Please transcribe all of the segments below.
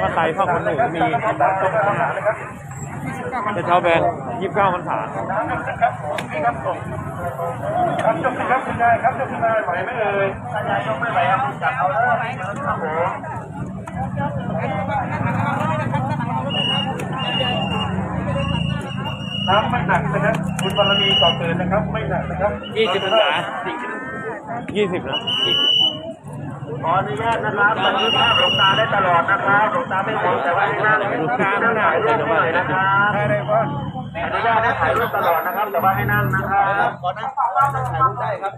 ผ้าไตรผ้าขนหนูมีกระเช้าแบนยี่สิบเก้าพรรษาครับยกขึ้นครับคุณยายครับยกขึ้นมาไหวไหมเอ่ยคุณยายยกไม่ไหวครับจับเอาแล้วครับผมน้ำไม่หนักนะครับคุณบารมีต่อเกินนะครับ ไม่หนักนะครับยี่สิบพรรษายี่สิบนะ ขออนุญาตนะครับตอนนี้ภาพหลวงตาได้ตลอดนะครับหลวงตาไม่ห่วงแต่ว่าให้นั่งหลวงตาไม่ถ่ายรูปหน่อยนะครับได้ได้พ่ออนุญาตให้ถ่ายรูปตลอดนะครับ แต่ว่าให้นั่งนะครับขอนั่งถ่ายรูปได้ครับ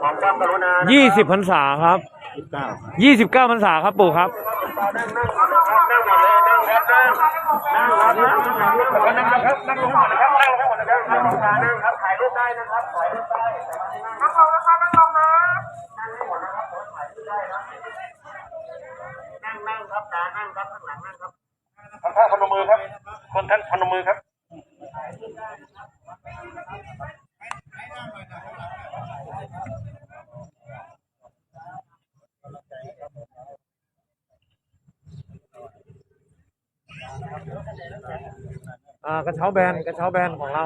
ขอบความกรุณายี่สิบพรรษาครับยี่สิบเก้าพรรษาครับปู่ครับนั่งนั่งนั่งหมดเลยนั่งครับนั่งนั่งครับนั่งครับนั่งลงหมดนะครับนั่งทั้งหมดนะครับนั่งลงมานั่งครับถ่ายรูปได้นะครับถ่ายรูปได้นั่งลงนะคะนั่งลงนะนั่งให้หมดนะครับถ่ายรูปได้นะนั่งนั่งครับตา นั่งครับข้างหลังนั่งครับทำท่าพนมมือครับ คนท่านพนมมือครับอ่ากระเช้าแบนกระเช้าแบนของเรา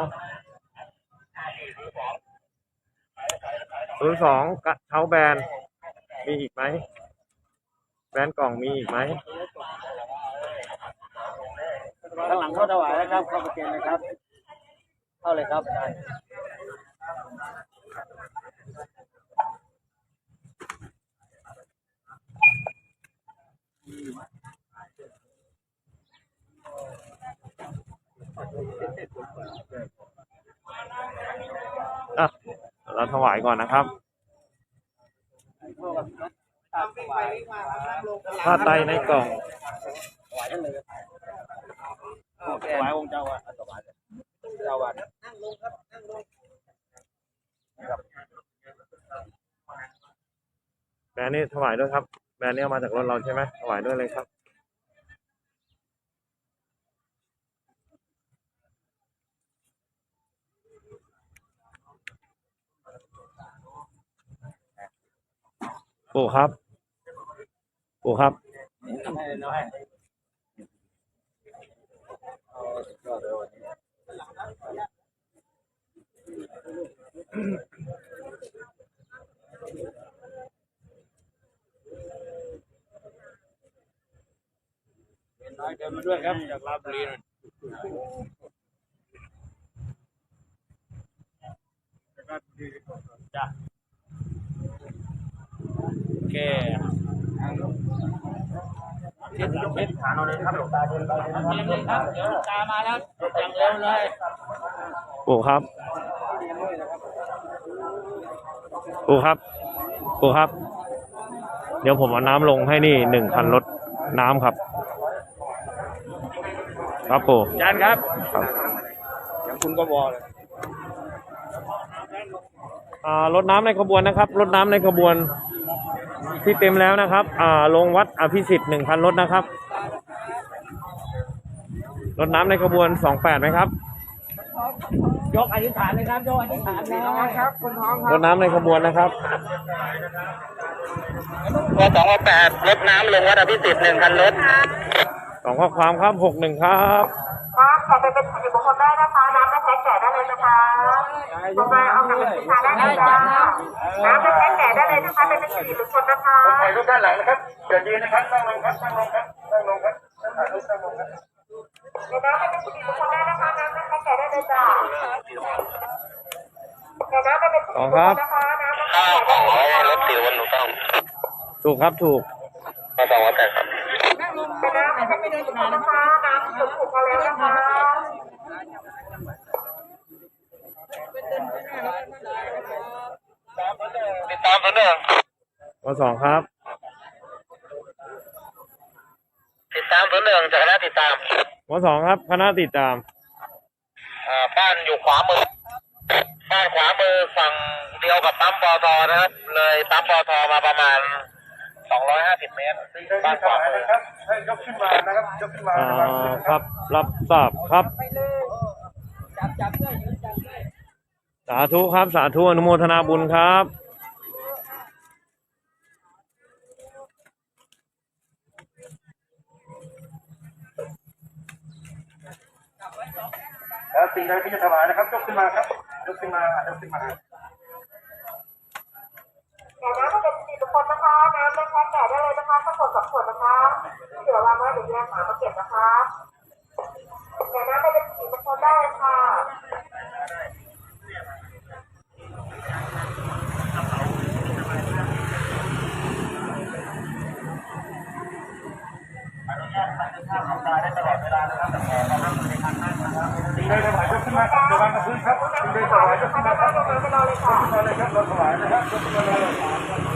ศูนย์สองกระเช้าแบนมีอีกไหมแบนกล่องมีอีกไหม ข้างหลังเข้าถวายนะครับ เข้าประเกณฑ์นะครับ เข้าเลยครับอะเราถวายก่อนนะครับผ้าไตรในกล่องถวายท่านเลย ถวายองค์เจ้าอะถวายเจ้าอะแบรนด์นี้ถวายด้วยครับ แบรนด์นี้เอามาจากรถเราใช่ไหมถวายด้วยเลยครับปู่ครับปู่ครับ ให้น้อยเอายอดเลยวันนี้เป็นน้อยเดินมาด้วยครับจากลาบบุรีนะจ้ะโอเคเช็ดเช็ดขาเราเลยครับหลวงตาเดินไปนะครับเรียนเลยครับเดี๋ยวลูกตามาแล้วอย่างเร็วเลยปู่ครับปู่ครับปู่ครับ เดี๋ยวผมเอาน้ำลงให้นี่หนึ่งคันรถน้ำครับ ครับปู่จานครับครับอย่างคุณก็วอเลยอ่ารถน้ำในขบวนนะครับ รถน้ำในขบวนที่เต็มแล้วนะครับ อ่าลงวัดอภิสิทธิ์หนึ่งคันรถนะครับ รถน้ำในขบวนสองแปดไหมครับ ยกอธิษฐานเลยครับยกอธิษฐานนะครับคุณท้องรถน้ำในขบวนนะครับ วสองแปดรถน้ำลงวัดอภิสิทธิ์หนึ่งคันรถ สองข้อความครับหกหนึ่งครับครับขอไปเป็นสิริมงคลได้นะคะน้ำไม่แพ้แก่ได้เลยนะคะลงมาเอากลับไปที่ทานได้เลยจ้าน้ำไม่แพ้แก่ได้เลยนะคะเป็นสิริมงคลนะคะถ่ายรูปด้านหลังนะครับเดี๋ยวยืนนะครับนั่งลงครับนั่งลงครับนั่งลงครับถ่ายรูปนั่งลงครับในน้ำเป็นสิริมงคลได้นะคะน้ำไม่แพ้แก่ได้เลยจ้าในน้ำเป็นสิริมงคลนะคะน้ำไม่แพ้แก่ได้เลยค่ะรถติดวันหนูต้องถูกครับถูกมาสองวัดแต่ครับในน้ำเป็นสิริมงคลนะคะน้ำถูกถูกพอแล้วนะคะติดตามตัวหนึ่งข้อสองครับ ติดตามตัวหนึ่งจากคณะติดตามข้อสองครับคณะติดตามอ่าบ้านอยู่ขวามือบ้านขวามือฝั่งเดียวกับปั๊มปอทนะครับ เลยปั๊มปอทมาประมาณ สองร้อยห้าสิบเมตรบ้านขวามือให้ยกขึ้นมานะครับยกขึ้นมาครับ รับทราบครับ สาธุครับ สาธุอนุโมทนาบุญครับแล้วสิ่งใดที่จะถวายนะครับยกขึ้นมาครับยกขึ้นมายกขึ้นมาต่อมาก็เป็น คคลนะคะน้ำเป็นแพ็คแก่ได้เลยนะคะทั้งหมดสองขวดนะคะเหลือวางไว้เดี๋ยวแยกหามาเก็บนะคะแก่น้ำเป็นสี่บุคคลได้เลยค่ะสิ่งใดถวายยกขึ้นมาครับเดี๋ยววางกับพื้นครับสิ่งใดถวายยกขึ้นมาครับยกขึ้นมาเลยครับยกขึ้นมาเลยครับเราถวายนะครับยกขึ้นมาเลย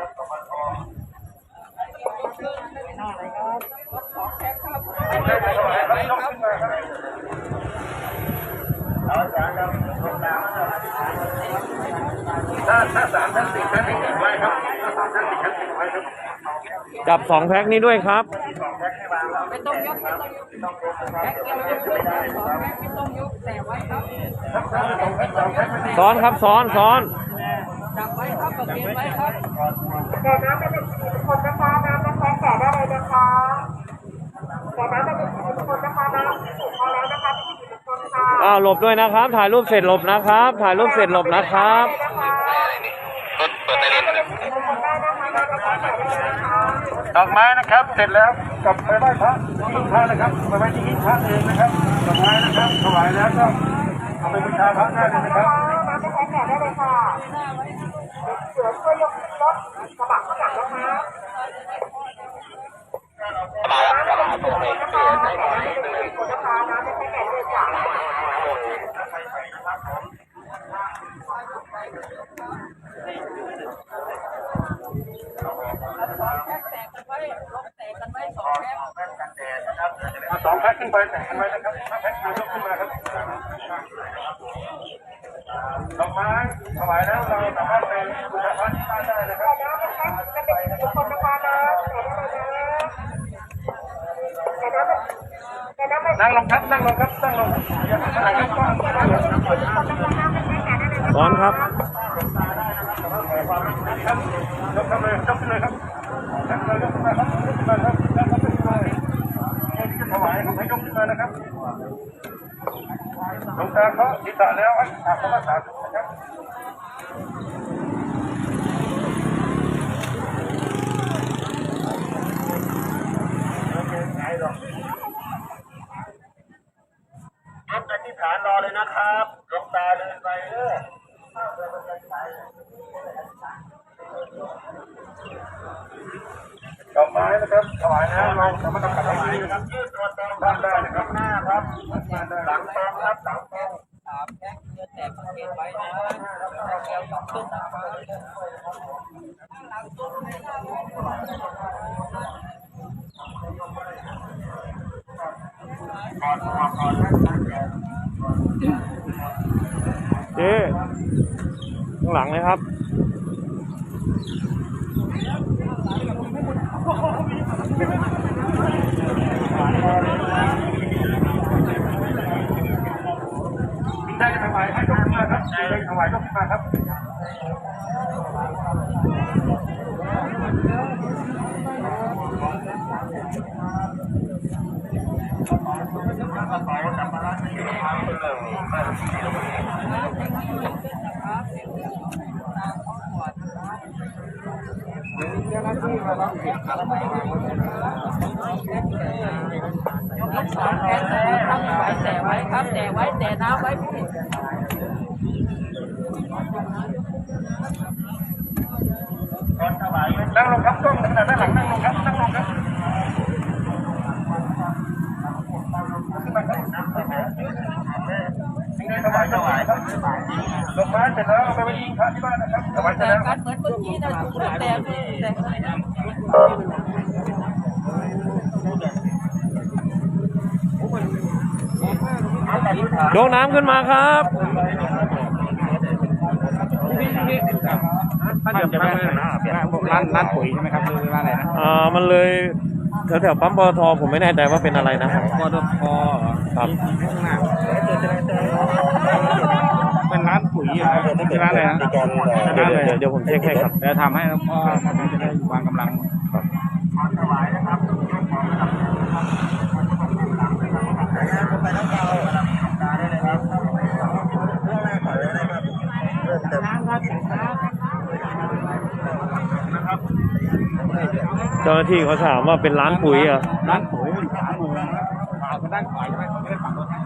ขึ้นมาครับขึ้นสูงขึ้นดีครับยกขึ้นมาครับครับสิ่งใดที่ถวายครับยกขึ้นมาครับสิ่งใดถวายยกขึ้นมาครับสิ่งใดถวายยกขึ้นมาครับน้ำยกขึ้นมาเลยยกขึ้นมาครับยกไว้เลยครับยกไว้เลยยกน้ำถวายเลยค่ะยกน้ำถวายเลยสิ่งใดถวายยกขึ้นมาครับยกน้ำเลยนะคะถ้าถ้าสามทั้งสี่ทั้งสี่ไว้ครับถ้าสามทั้งสี่ทั้งสี่ไว้ครับจับสองแพ็คนี้ด้วยครับ ไม่ต้องยกไม่ต้องยกแพ็คเดียวยกไม่ได้สองแพ็คไม่ต้องยกแต่ไว้ครับซ้อนครับซ้อนซ้อนดักไว้ครับกับเกียนไว้ครับแก่น้ำเป็นสี่บุคคลนะคะน้ำเป็นแพ็คแก่ได้เลยนะคะแก่น้ำเป็นสี่บุคคลนะคะน้ำถูกพอแล้วนะคะเป็นสี่บุคคลค่ะ อ่าหลบด้วยนะครับ ถ่ายรูปเสร็จหลบนะครับ ถ่ายรูปเสร็จหลบนะครับดอกไม้นะครับ เสร็จแล้วกลับไปไหว้พระที่หิ้งพระนะครับไปไว้ที่หิ้งพระเองนะครับดอกไม้นะครับถวายแล้วก็เอาไปบูชาพระได้เลยนะครับน้ำเป็นแพ็คแก่ได้เลยค่ะเสือช่วยยกขึ้นรถกระบะข้างหลังนะคะน้ำเป็นสี่บุคคลนะคะน้ำเป็นสี่บุคคลนะคะน้ำเป็นแพ็คแก่ได้เลยค่ะ แพ็คแตกกันไว้ลงแตกกันไว้สองแพ็ค เอาสองแพ็คขึ้นไปแตะกันไว้นะครับถ้าแพ็คมายกขึ้นมาครับดอกไม้ถวายแล้วเราสามารถไปบูชาพระที่บ้านได้นะครับ น้ำเป็นแพ็คมันเป็นสี่บุคคลนะคะน้ำแก่ได้เลยนะแก่น้ำเป็นแก่ น้ำเป็นนั่งลงครับ นั่งลงครับ นั่งลงอย่าให้ขนาดกว้างแก่น้ำเป็นสี่บุคคลนะคะน้ำเป็นแพ็คแก่ได้เลยนะคะซ้อนครับครับยกขึ้นเลยยกขึ้นเลยครับยกขึ้นเลยยกขึ้นมาครับยกขึ้นมาครับยกขึ้นเลยใครที่จะถวายผมให้ยกขึ้นมานะครับหลวงตาเขาทิตะแล้วให้ถามเขาว่าสาธุนะครับ ยกอธิษฐานรอเลยนะครับหลวงตาเดินไปเด้อดอกไม้นะครับถวายนะเราสามารถทำกับถวายนะครับยืดตัวตรงบ้านได้นะครับหน้าครับหลังตรงครับหลังตรง สามแพ็คเกียนแตกกับเกียนไว้นะแพ็คเดียวสองขึ้นนะครับ เจ๊ข้างหลังเลยครับได้ถวายให้ยกขึ้นครับได้ถวายยกขึ้นครับ ยกสองแพ็คตั้งไว้แต่ไว้ครับแต่ไว้แต่น้ำไว้พี่นั่งลงครับกล้องขนาดด้านหลังนั่งลงครับนั่งลงครับขึ้นมาครับยังไงถวายถวาย ครับดอกไม้เสร็จแล้วเอาไปไว้ที่พระที่บ้านนะครับถวายเสร็แต่จแล้วกันเหมือนเมื่อกี้นะถูกแต่แต่แต่อธิษฐานยกน้ำขึ้นมาครับท่านเดิมจะไปไหนนะร้านร้านปุ๋ยใช่ไหมครับหรือร้านอะไรนะอ่ามันเลยแถวแถวๆปั๊มปตทผมไม่แน่ใจว่าเป็นอะไรนะครับปตทเหรอครับ ข้างหน้าเป็นร้านปุ๋ยเหรอเป็นะไรนะเดี๋ยเดี๋ยวผมเช็คให้ครับเดี๋ยวทำให้พ่อมันจะได้วางกำลังครับเจ้าหน้าที่เขาถามว่าเป็นร้านปุ๋ยเหรอร้านปุ๋ยอยู่ขวามือนะขาทางด้านขวาใช่ไหมไม่ได้ฝั่งรถสิ่ง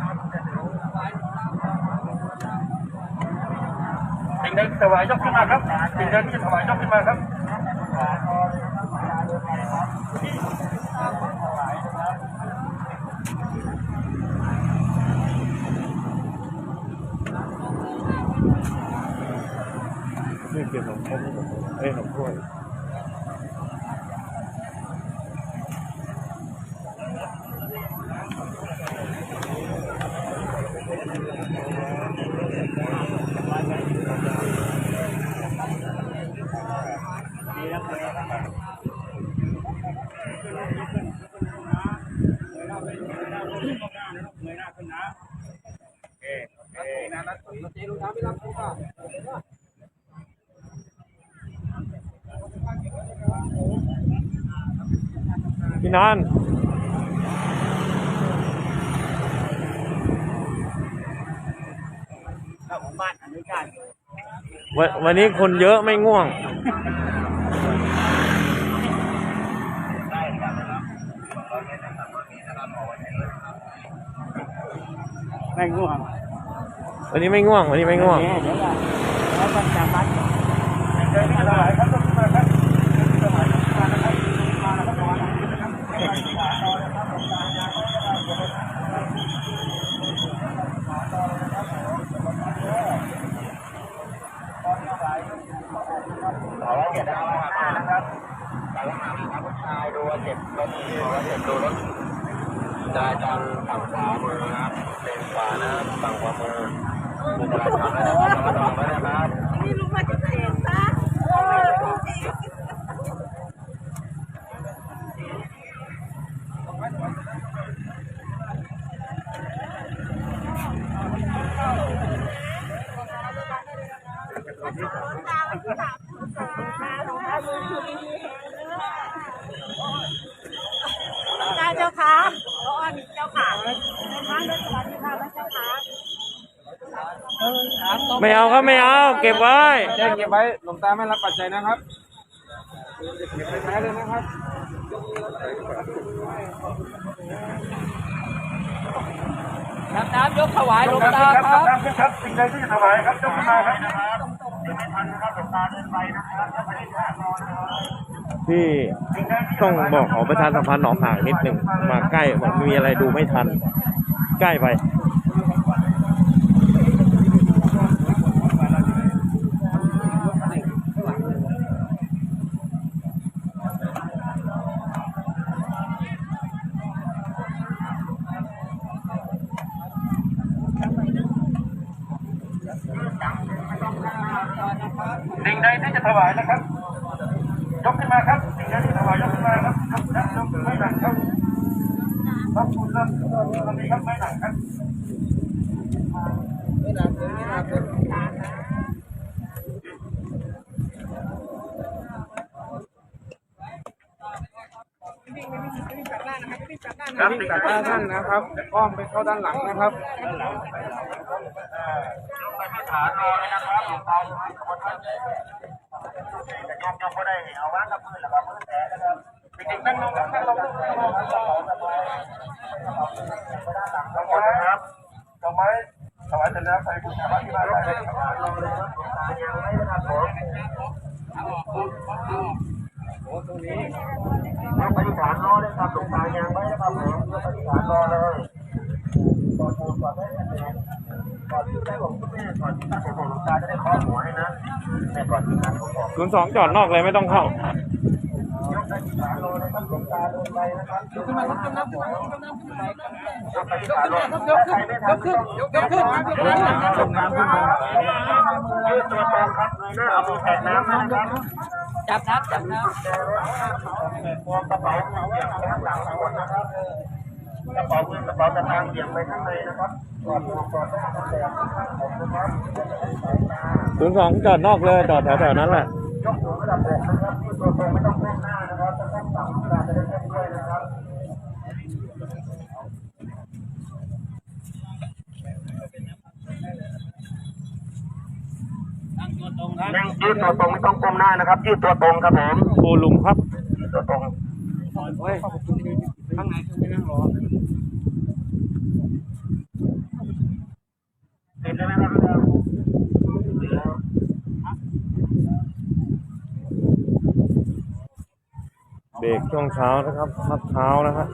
ใดถวายยกขึ้นมาครับสิ่งใดที่ถวายยกขึ้นมาครับนี่เกี่ยวกับนมเอ้ยนมถ้วยพี่นันบ้า นอนุญาตวันวันนี้คนเยอะไม่ง่วงแม่งง่วงวันนี้ไม่ง่วง วันนี้ไม่ง่วง เดี๋ยวก่อนแล้วมันจะมัดสิ่งใดที่จะถวายครับยกขึ้นมาครับ จราจรฝั่งขวามือนะครับเลนขวานะฝั่งขวามือมีจราจรแล้วนะครับระวังไว้นะครับ ไม่รู้ว่าจะเสียงซะเออ เจ้าค่ะพระอ้อนเจ้าค่ะพระเจ้าค่ะเจ้าค่ะเจ้าค่ะ ไม่เอาครับไม่เอา เก็บไว้แจ้งเก็บไว้หลวงตาไม่รับปัจจัยนะครับเก็บไปใช้เลยนะครับน้ำน้ำยกถวายหลวงครับตาครับครับครับสิ่งใดที่จะถวายครับยกขึ้นมาครับไม่ทันนะครับหลวงตาเดินไปนะครับยังไม่ได้ถามรอนะครับพี่ต้องบอกขอประชาสัมพันธ์หนองห่างนิดหนึ่งมาใกล้มันมีอะไรดูไม่ทัน ใกล้ไป สิ่งใดที่จะถวายนะครับยกขึ้นมาครับสิ่งใดที่ถวายยกขึ้นมาครับยกยกยกไม่หนักครับครับคุณครับตอนนี้ครับไม่หนักครับครับติดตาท่านนะครับอ้อมไปเข้าด้านหลังนะครับ ฐานรอเลยนะครับหลวงตาจะให้ขบวนท่านแต่โยมโยมก็ได้เอาวางกับมือแล้วก็มือแผลนะครับเด็กๆนั่งลงนั่งลงนั่งลงนั่งลงนั่งลงดอกไม้ครับดอกไม้ถวายเสร็จแล้วใส่บุญถวายที่บ้านได้เลยครับรอเลยครับหลวงตายังไม่ได้ครับผมยกปฏิฐานรอเลยครับหลวงตายังไม่ได้ครับผมยกปฏิฐานรอเลยก่อนปูนก่อนได้ไหม ก่อนที่ได้ผมก็ไม่ได้ก่อนที่ตั้งผมหลวงตาจะได้เคาะหัวให้นะแต่ก่อนที่ตั้งผมบอกศูนย์สองจอดนอกเลยไม่ต้องเข้า ยกปฏิฐานรอเลยครับหลวงตาเดินไปนะยกขึ้นมาครับยกน้ำขึ้นมายกน้ำขึ้นมายกขึ้นยกขึ้นยกขึ้นยกขึ้นยกขึ้นยกน้ำขึ้นมายืดตัวตรงครับเงยหน้าเอามือแตะน้ำนะครับจับน้ำจับน้พวงกระเป๋าเบี่ยงไปข้างหลังทั้งหมดนะครับกระเป๋าเงินกระเป๋าสตางค์เบี่ยงไปข้างในนะครับ กอดตัวกอดตัวกอดตัวขอบคุณครับศูนย์สองจอดนอกเลยจอดแถวๆนั้นแหละยกหัวระดับอกนะครับยืดตัวตรงไม่ต้องก้มหน้านะครับจะต้องต่ำเวลาจะได้เต้นด้วยนะครับนั่งยืดตัวตรงไม่ต้องก้มหน้านะครับยืดตัวตรงครับผมโบลุมครับยืดตัวตรงำข้างในคือไม่นั่งรอ เห็นได้ไหมครับ เบรกช่วงเช้านะครับพักเช้านะฮะ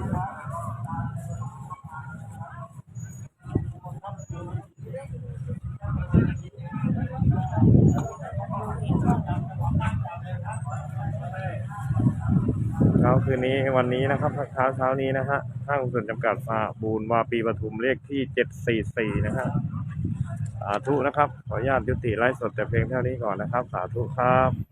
เช้าคืนนี้วันนี้นะครับพักเช้าเช้านี้นะฮะห้างหุ้นส่วนจำกัดฟาบูนวาปีปทุมเลขที่เจ็ดสี่สี่นะฮะสาธุนะครับ ขออนุญาตยุติไลฟ์สดแต่เพียงเท่านี้ก่อนนะครับ สาธุครับ